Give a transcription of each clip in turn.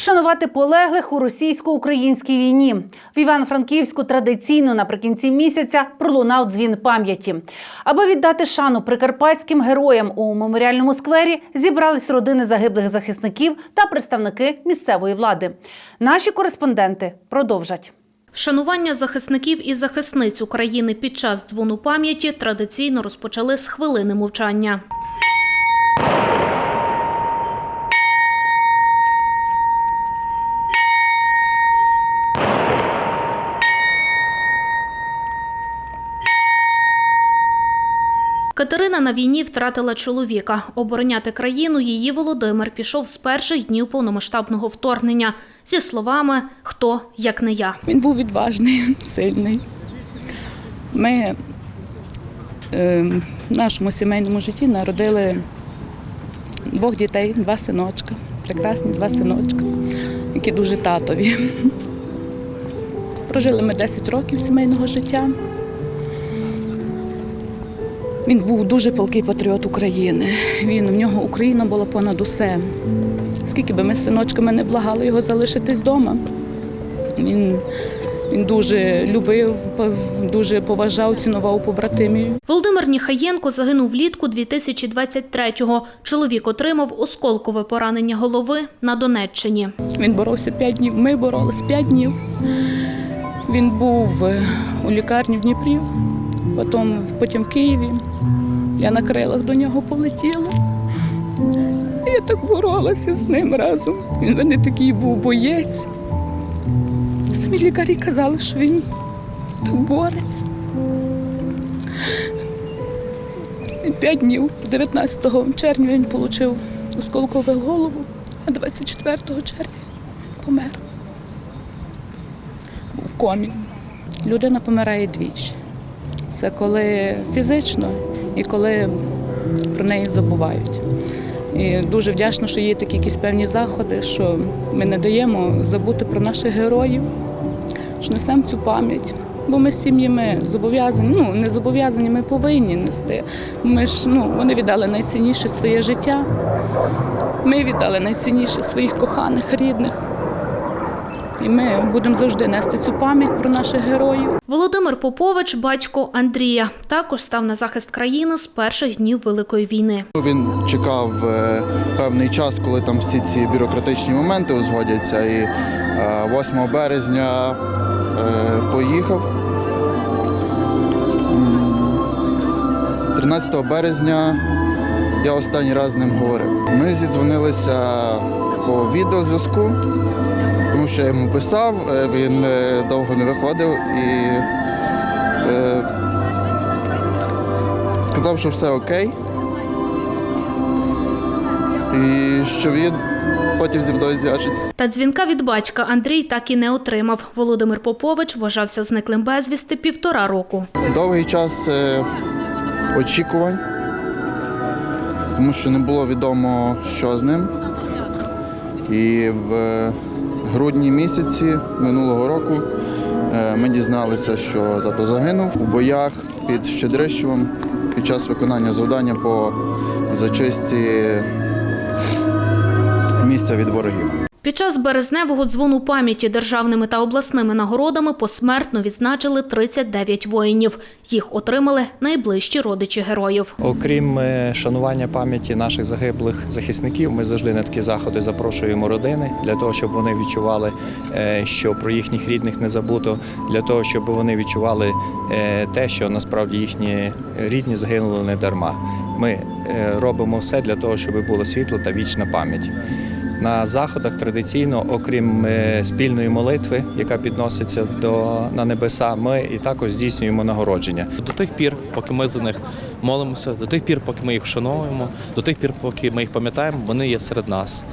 Вшанувати полеглих у російсько-українській війні в Івано-Франківську традиційно наприкінці місяця пролунав дзвін пам'яті. Аби віддати шану прикарпатським героям у меморіальному сквері, зібрались родини загиблих захисників та представники місцевої влади. Наші кореспонденти продовжать. Вшанування захисників і захисниць України під час дзвону пам'яті традиційно розпочали з хвилини мовчання. Катерина на війні втратила чоловіка. Обороняти країну її Володимир пішов з перших днів повномасштабного вторгнення зі словами Хто як не я. Він був відважний, сильний. Ми е, в нашому сімейному житті народили двох дітей, два синочка, прекрасні два синочка, які дуже татові. Прожили ми 10 років сімейного життя. Він був дуже палкий патріот України. Він в нього Україна була понад усе. Скільки би ми з синочками не благали його залишитись вдома. Він, він дуже любив, дуже поважав, цінував побратимів. Володимир Ніхаєнко загинув влітку 2023-го. Чоловік отримав осколкове поранення голови на Донеччині. Він боровся п'ять днів. Ми боролись п'ять днів. Він був е, у лікарні в Дніпрі, потім, потім в Києві. Я на крилах до нього полетіла. І Я так боролася з ним разом. Він в мене такий був боєць. Самі лікарі казали, що він так бореться. П'ять днів, 19 червня він отримав осколкове голову, а 24 червня помер. В комі. Людина помирає двічі. Це коли фізично і коли про неї забувають. І дуже вдячна, що є такі якісь певні заходи, що ми не даємо забути про наших героїв, що несемо цю пам'ять. Бо ми з сім'ями зобов'язані, ну не зобов'язані, ми повинні нести. Ми ж ну, вони віддали найцінніше своє життя. Ми віддали найцінніше своїх коханих, рідних. І ми будемо завжди нести цю пам'ять про наших героїв. Володимир Попович, батько Андрія, також став на захист країни з перших днів Великої війни. Він чекав е, певний час, коли там всі ці бюрократичні моменти узгодяться. І е, 8 березня е, поїхав. 13 березня я останній раз з ним говорив. Ми зідзвонилися по відеозв'язку, тому що я йому писав, е, він е, довго не виходив і е, сказав, що все окей. І що він потім зі мною зв'яжеться. Та дзвінка від батька Андрій так і не отримав. Володимир Попович вважався зниклим безвісти півтора року. Довгий час е, очікувань, тому що не було відомо, що з ним. І в грудні місяці минулого року е, ми дізналися, що тато загинув у боях під Щедрищевом під час виконання завдання по зачистці місця від ворогів. Під час березневого дзвону пам'яті державними та обласними нагородами посмертно відзначили 39 воїнів. Їх отримали найближчі родичі героїв. Окрім е, шанування пам'яті наших загиблих захисників, ми завжди на такі заходи запрошуємо родини для того, щоб вони відчували, е, що про їхніх рідних не забуто, для того, щоб вони відчували е, те, що насправді їхні рідні загинули не дарма. Ми робимо все для того, щоб була світла та вічна пам'ять. На заходах традиційно, окрім е, спільної молитви, яка підноситься до на небеса, ми і також здійснюємо нагородження. До тих пір, поки ми за них молимося, до тих пір, поки ми їх вшановуємо, до тих пір, поки ми їх пам'ятаємо, вони є серед нас.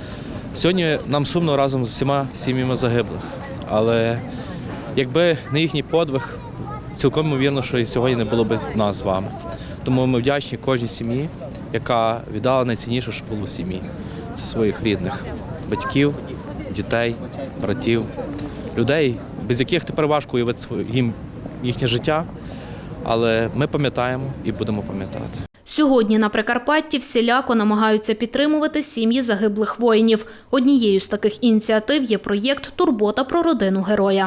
Сьогодні нам сумно разом з усіма сім'ями загиблих, але якби не їхній подвиг, цілком ймовірно, що і сьогодні не було б нас з вами. Тому ми вдячні кожній сім'ї, яка віддала найцінніше, що було сім'ї. Це своїх рідних батьків, дітей, братів, людей, без яких тепер важко уявити їм їхнє життя, але ми пам'ятаємо і будемо пам'ятати. Сьогодні на Прикарпатті всіляко намагаються підтримувати сім'ї загиблих воїнів. Однією з таких ініціатив є проєкт Турбота про родину героя.